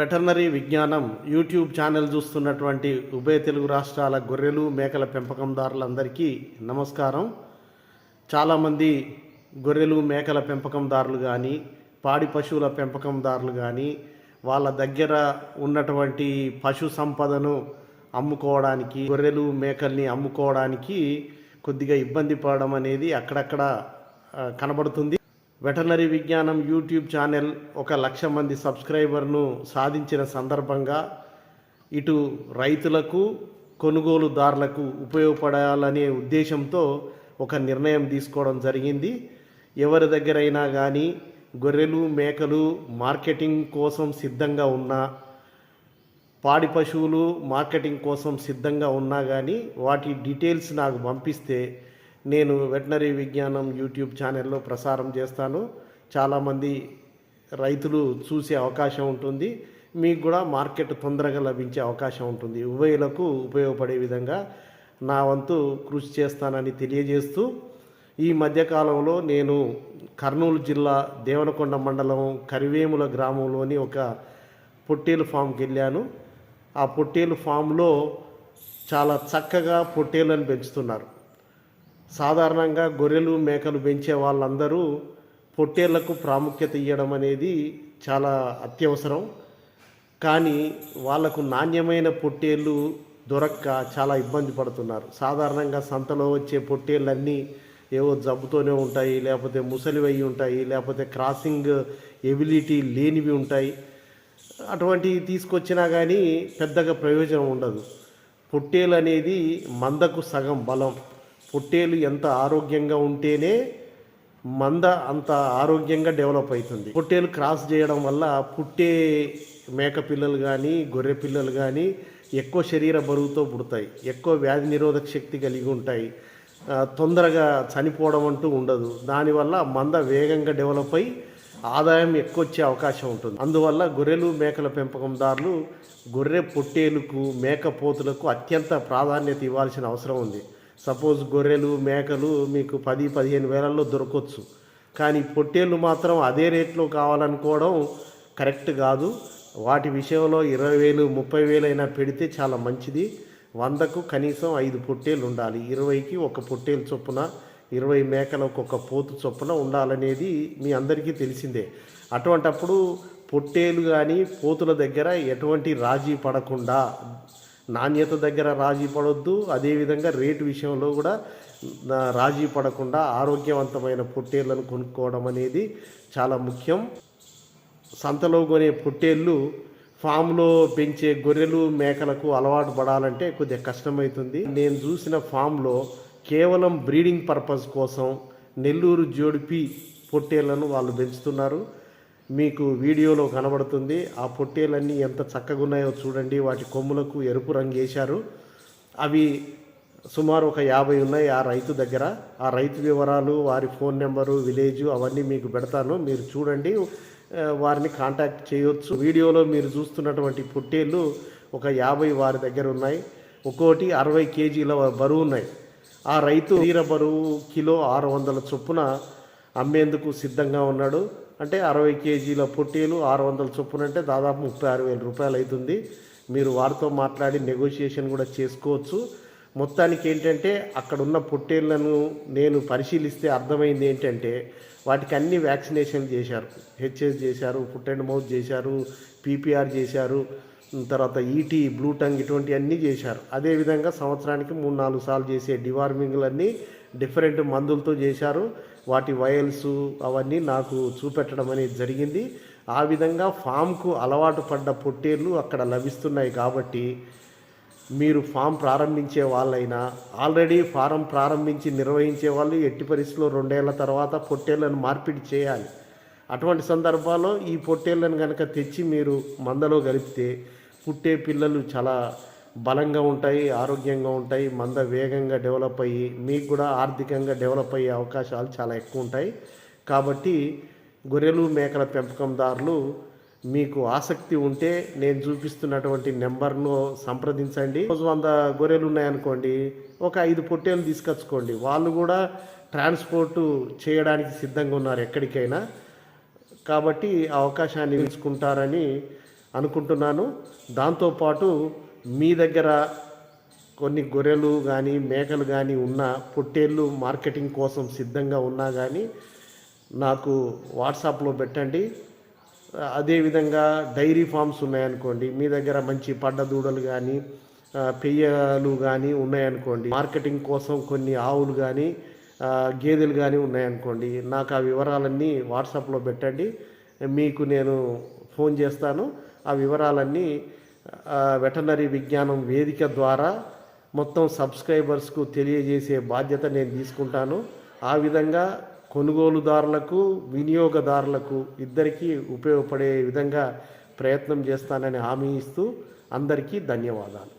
Veterinary విజ్ఞానం YouTube channel చూస్తున్నటువంటి ఉభయ తెలుగు రాష్ట్రాల గొర్రెలు మేకల పెంపకందారులందరికీ నమస్కారం. చాలామంది గొర్రెలు మేకల పెంపకందారులు కానీ పాడి పశువుల పెంపకందారులు కానీ వాళ్ళ దగ్గర ఉన్నటువంటి పశు సంపదను అమ్ముకోవడానికి గొర్రెలు మేకల్ని అమ్ముకోవడానికి కొద్దిగా ఇబ్బంది పడడం అనేది అక్కడక్కడ కనబడుతుంది. వెటర్నరీ విజ్ఞానం యూట్యూబ్ ఛానల్ ఒక లక్ష మంది సబ్స్క్రైబర్ను సాధించిన సందర్భంగా ఇటు రైతులకు కొనుగోలుదారులకు ఉపయోగపడాలనే ఉద్దేశంతో ఒక నిర్ణయం తీసుకోవడం జరిగింది. ఎవరి దగ్గరైనా కానీ గొర్రెలు మేకలు మార్కెటింగ్ కోసం సిద్ధంగా ఉన్నా పాడి పశువులు మార్కెటింగ్ కోసం సిద్ధంగా ఉన్నా కానీ వాటి డీటెయిల్స్ నాకు పంపిస్తే నేను వెటనరీ విజ్ఞానం యూట్యూబ్ ఛానల్లో ప్రసారం చేస్తాను. చాలామంది రైతులు చూసే అవకాశం ఉంటుంది. మీకు కూడా మార్కెట్ తొందరగా లభించే అవకాశం ఉంటుంది. ఉభయులకు ఉపయోగపడే విధంగా నా వంతు కృషి చేస్తానని తెలియజేస్తూ ఈ మధ్యకాలంలో నేను కర్నూలు జిల్లా దేవనకొండ మండలం కరివేముల గ్రామంలోని ఒక పొట్టేలు ఫామ్కి వెళ్ళాను. ఆ పొట్టేలు ఫామ్లో చాలా చక్కగా పొట్టేలను పెంచుతున్నారు. సాధారణంగా గొర్రెలు మేకలు పెంచే వాళ్ళందరూ పొట్టేళ్ళకు ప్రాముఖ్యత ఇవ్వడం అనేది చాలా అత్యవసరం. కానీ వాళ్ళకు నాణ్యమైన పొట్టేళ్ళు దొరక్క చాలా ఇబ్బంది పడుతున్నారు. సాధారణంగా సంతలో వచ్చే పొట్టేళ్ళన్నీ ఏవో జబ్బుతోనే ఉంటాయి లేకపోతే ముసలివై ఉంటాయి లేకపోతే క్రాసింగ్ ఎబిలిటీ లేనివి ఉంటాయి. అటువంటివి తీసుకొచ్చినా కానీ పెద్దగా ప్రయోజనం ఉండదు. పొట్టేలు అనేది మందకు సగం బలం. పొట్టేలు ఎంత ఆరోగ్యంగా ఉంటేనే మంద అంత ఆరోగ్యంగా డెవలప్ అవుతుంది. పొట్టేలు క్రాస్ చేయడం వల్ల పుట్టే మేక పిల్లలు కానీ గొర్రె పిల్లలు కానీ ఎక్కువ శరీర బరువుతో పుడతాయి. ఎక్కువ వ్యాధి నిరోధక శక్తి కలిగి ఉంటాయి. తొందరగా చనిపోవడం అంటూ ఉండదు. దానివల్ల మంద వేగంగా డెవలప్ అయి ఆదాయం ఎక్కువ వచ్చే అవకాశం ఉంటుంది. అందువల్ల గొర్రెలు మేకల పెంపకందారులు గొర్రె పొట్టేలుకు మేక పోతులకు అత్యంత ప్రాధాన్యత ఇవ్వాల్సిన అవసరం ఉంది. సపోజ్ గొర్రెలు మేకలు మీకు పది పదిహేను వేలల్లో దొరకవచ్చు కానీ పొట్టేళ్ళు మాత్రం అదే రేట్లో కావాలనుకోవడం కరెక్ట్ కాదు. వాటి విషయంలో ఇరవై వేలు ముప్పై వేలు అయినా పెడితే చాలా మంచిది. వందకు కనీసం ఐదు పొట్టేలు ఉండాలి. ఇరవైకి ఒక పొట్టేలు చొప్పున ఇరవై మేకలకు ఒక పోతు చొప్పున ఉండాలనేది మీ అందరికీ తెలిసిందే. అటువంటప్పుడు పొట్టేలు కానీ పోతుల దగ్గర ఎటువంటి రాజీ పడకుండా నాణ్యత దగ్గర రాజీ పడొద్దు. అదేవిధంగా రేటు విషయంలో కూడా రాజీ పడకుండా ఆరోగ్యవంతమైన పొట్టేళ్ళను కొనుక్కోవడం అనేది చాలా ముఖ్యం. సంతలో కొనే పొట్టేళ్ళు ఫామ్లో పెంచే గొర్రెలు మేకలకు అలవాటు పడాలంటే కొద్దిగా కష్టమవుతుంది నేను చూసిన ఫామ్లో కేవలం బ్రీడింగ్ పర్పస్ కోసం నెల్లూరు జోడిపి పొట్టేళ్ళను వాళ్ళు పెంచుతున్నారు. మీకు వీడియోలో కనబడుతుంది. ఆ పొట్టేలన్నీ ఎంత చక్కగా ఉన్నాయో చూడండి. వాటి కొమ్ములకు ఎరుపు రంగు వేశారు. అవి సుమారు ఒక యాభై ఉన్నాయి ఆ రైతు దగ్గర. ఆ రైతు వివరాలు వారి ఫోన్ నెంబరు విలేజ్ అవన్నీ మీకు పెడతాను. మీరు చూడండి. వారిని కాంటాక్ట్ చేయొచ్చు. వీడియోలో మీరు చూస్తున్నటువంటి పొట్టేళ్ళు ఒక యాభై వారి దగ్గర ఉన్నాయి. ఒక్కోటి అరవై కేజీల బరువు ఉన్నాయి. ఆ రైతు తీర బరువు కిలో ఆరు వందల చొప్పున అమ్మేందుకు సిద్ధంగా ఉన్నాడు. అంటే అరవై కేజీల పొట్టేలు ఆరు వందల చొప్పున అంటే దాదాపు ముప్పై ఆరు వేల రూపాయలు అవుతుంది. మీరు వారితో మాట్లాడి నెగోషియేషన్ కూడా చేసుకోవచ్చు. మొత్తానికి ఏంటంటే అక్కడ ఉన్న పొట్టేళ్ళను నేను పరిశీలిస్తే అర్థమైంది ఏంటంటే వాటికి అన్ని వ్యాక్సినేషన్ చేశారు. హెచ్ఎస్ చేశారు ఫుట్ అండ్ మౌత్ చేశారు పీపీఆర్ చేశారు తర్వాత ఈటీ బ్లూ టంగ్ ఇటువంటి అన్నీ చేశారు. అదేవిధంగా సంవత్సరానికి మూడు నాలుగు సార్లు చేసే డివార్మింగ్లన్నీ డిఫరెంట్ మందులతో చేశారు. వాటి వయల్స్ అవన్నీ నాకు చూపెట్టడం అనేది జరిగింది. ఆ విధంగా ఫామ్కు అలవాటు పడ్డ పొట్టేళ్ళు అక్కడ లభిస్తున్నాయి కాబట్టి మీరు ఫామ్ ప్రారంభించే వాళ్ళైనా ఆల్రెడీ ఫారం ప్రారంభించి నిర్వహించే వాళ్ళు ఎట్టి పరిస్థితుల్లో రెండేళ్ళ తర్వాత పొట్టేళ్ళను మార్పిడి చేయాలి. అటువంటి సందర్భాల్లో ఈ పొట్టేళ్ళను కనుక తెచ్చి మీరు మందలో కలిపితే పుట్టే పిల్లలు చాలా బలంగా ఉంటాయి ఆరోగ్యంగా ఉంటాయి మంద వేగంగా డెవలప్ అయ్యి మీకు కూడా ఆర్థికంగా డెవలప్ అయ్యే అవకాశాలు చాలా ఎక్కువ ఉంటాయి. కాబట్టి గొర్రెలు మేకల పెంపకందారులు మీకు ఆసక్తి ఉంటే నేను చూపిస్తున్నటువంటి నెంబర్ను సంప్రదించండి. రోజు వంద గొర్రెలు ఉన్నాయనుకోండి ఒక ఐదు పొట్టేలు తీసుకొచ్చుకోండి. వాళ్ళు కూడా ట్రాన్స్పోర్ట్ చేయడానికి సిద్ధంగా ఉన్నారు ఎక్కడికైనా. కాబట్టి ఆ అవకాశాన్ని ఇచ్చుకుంటారని అనుకుంటున్నాను. దాంతోపాటు మీ దగ్గర కొన్ని గొర్రెలు కానీ మేకలు కానీ ఉన్న పొట్టేళ్ళు మార్కెటింగ్ కోసం సిద్ధంగా ఉన్నా కానీ నాకు వాట్సాప్లో పెట్టండి. అదేవిధంగా డైరీ ఫామ్స్ ఉన్నాయనుకోండి మీ దగ్గర మంచి పడ్డ దూడలు కానీ పెయ్యలు కానీ ఉన్నాయనుకోండి మార్కెటింగ్ కోసం కొన్ని ఆవులు కానీ గేదెలు కానీ ఉన్నాయనుకోండి నాకు ఆ వివరాలన్నీ వాట్సాప్లో పెట్టండి. మీకు నేను ఫోన్ చేస్తాను. ఆ వివరాలన్నీ వెటనరీ విజ్ఞానం వేదిక ద్వారా మొత్తం సబ్స్క్రైబర్స్కు తెలియజేసే బాధ్యత నేను తీసుకుంటాను. ఆ విధంగా కొనుగోలుదారులకు వినియోగదారులకు ఇద్దరికీ ఉపయోగపడే విధంగా ప్రయత్నం చేస్తానని హామీ ఇస్తూ అందరికీ ధన్యవాదాలు.